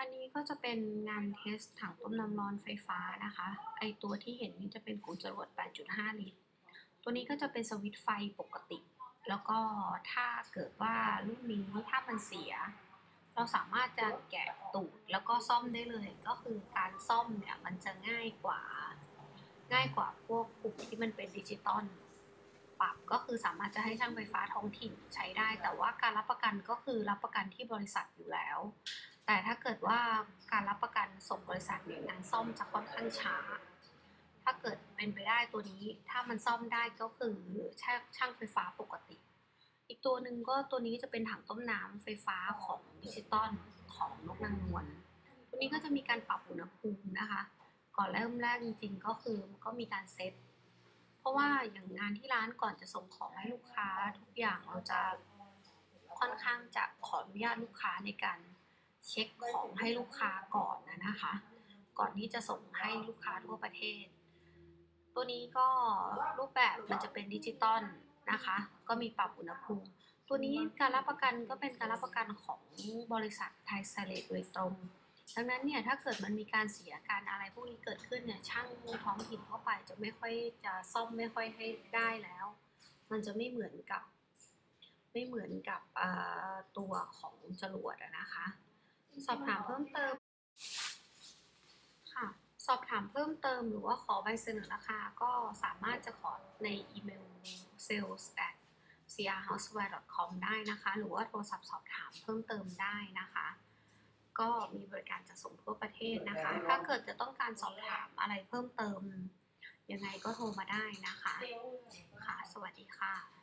อันนี้ก็จะเป็นงานเทสถังต้มน้ำร้อนไฟฟ้านะคะ ไอตัวที่เห็นนี่จะเป็นของจรวด 8.5 ลิตร ตัวนี้ก็จะเป็นสวิตช์ไฟปกติ แล้วก็ถ้าเกิดว่ารุ่นนี้ถ้ามันเสีย เราสามารถจะแกะตูดแล้วก็ซ่อมได้เลย ก็คือการซ่อมเนี่ยมันจะง่ายกว่า ง่ายกว่าพวกปุ่มที่มันเป็นดิจิตอลปรับก็คือสามารถจะให้ช่างไฟฟ้าท้องถิ่นใช้ได้ แต่ว่าการรับประกันก็คือรับประกันที่บริษัทอยู่แล้ว แต่ถ้าเกิดว่าการรับประกันส่งบริษัทเนี่ยงานซ่อมจะค่อนข้างช้า ถ้าเกิดเป็นไปได้ตัวนี้ถ้ามันซ่อมได้ก็คือช่างช่างไฟฟ้าปกติ อีกตัวหนึ่งก็ตัวนี้จะเป็นถังต้มน้ำไฟฟ้าของดิจิตอลของนกนางนวลตัวนี้ก็จะมีการปรับอุณหภูมินะคะ ก่อนเริ่มแรกจริงๆ ก็คือมันก็มีการเซตเพราะว่าอย่างงานที่ร้านก่อนจะส่งของให้ลูกค้าทุกอย่างเราจะค่อนข้างจะขออนุญาตลูกค้าในการ เช็คของให้ลูกค้าก่อนนะนะคะ ก่อนที่จะส่งให้ลูกค้าทั่วประเทศ ตัวนี้ก็รูปแบบมันจะเป็นดิจิตอลนะคะ ก็มีปรับอุณหภูมิ ตัวนี้การรับประกันก็เป็นการรับประกันของบริษัทไทยไซเลตโดยตรง ดังนั้นเนี่ยถ้าเกิดมันมีการเสียการอะไรพวกนี้เกิดขึ้นเนี่ยช่างท้องถิ่นเข้าไปจะไม่ค่อยจะซ่อมไม่ค่อยให้ได้แล้ว มันจะไม่เหมือนกับไม่เหมือนกับตัวของจรวดนะคะ สอบถามเพิ่มเติมค่ะ สอบถามเพิ่มเติมหรือว่าขอใบเสนอราคาก็สามารถจะขอในอีเมล sales at crhouseware.com ได้นะคะ หรือว่าโทรศัพท์สอบถามเพิ่มเติมได้นะคะ ก็มีบริการจัดส่งทั่วประเทศนะคะ ถ้าเกิดจะต้องการสอบถามอะไรเพิ่มเติม ยังไงก็โทรมาได้นะคะ ค่ะ สวัสดีค่ะ